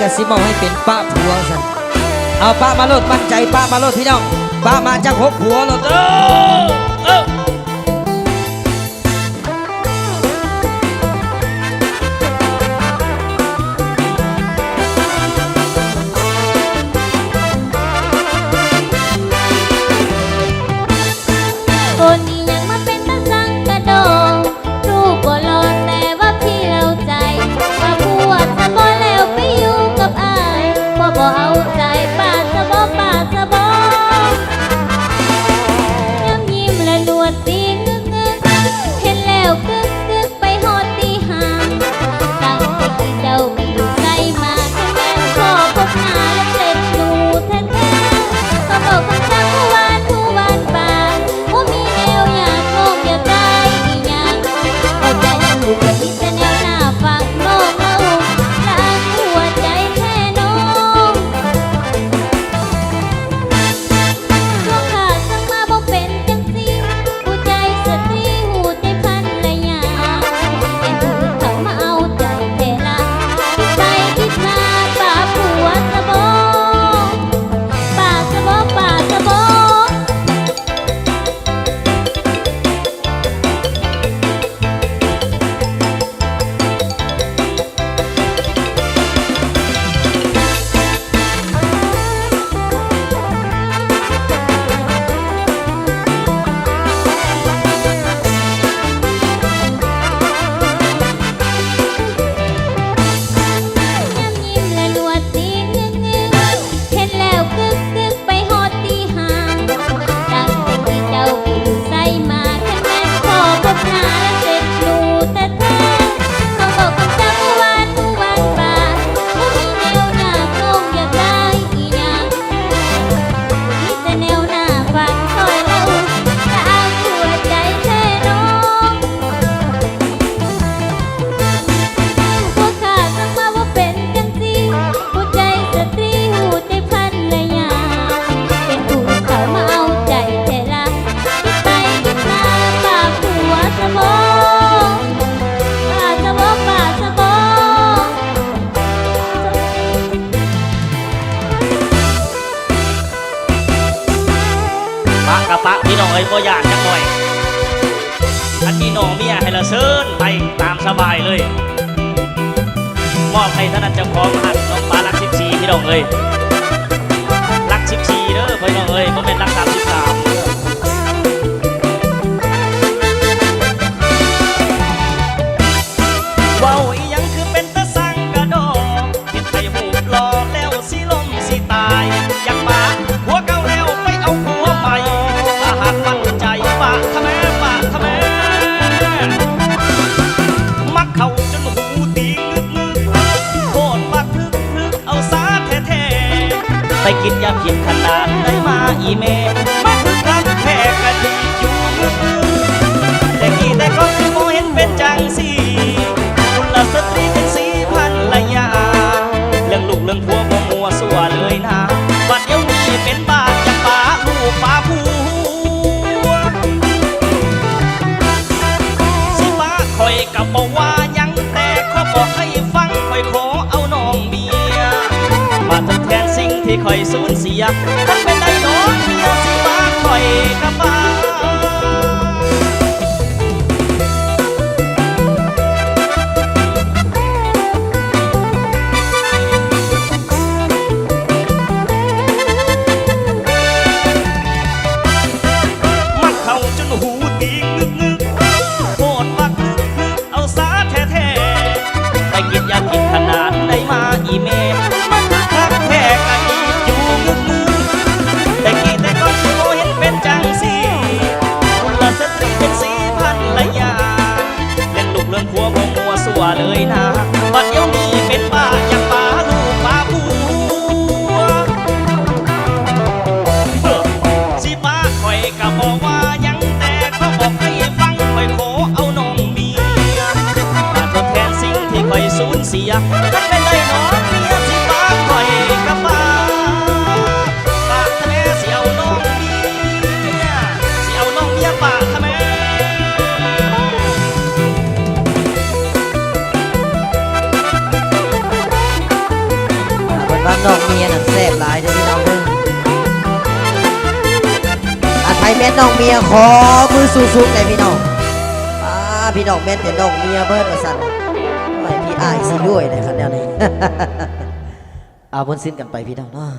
ก็สิมองให้เป็นป้าผัวสันเอาป้ามาโลดมั่นใจป้ามาโลดพี่น้องป้ามาจากหกผัวโลดเออ ปะพี่น้องเอ้ยบ่ยานจังหน่อยอันนี้น้องเมียให้ละเซินไปตามสบายเลยมอบให้ท่านอาจารย์พรองหัดน้องปลารักสิบสี่พี่น้องเอ้ยรักสิบสี่เด้อพี่น้องเอ้ยเพราะเป็นรัก ไปกินยาเพียงขนาดได้มาอีเม 白孙氏呀。 แม่นน้องเมียขอมือสูงๆเลยพี่น้องอ่าพี่น้องแม่แต่น้องเมียเบิดว่าสั่นไอ้พี่อายสิด้วยเลยครับแนวนี้ เอาบนสิ้นกันไปพี่น้องเนาะ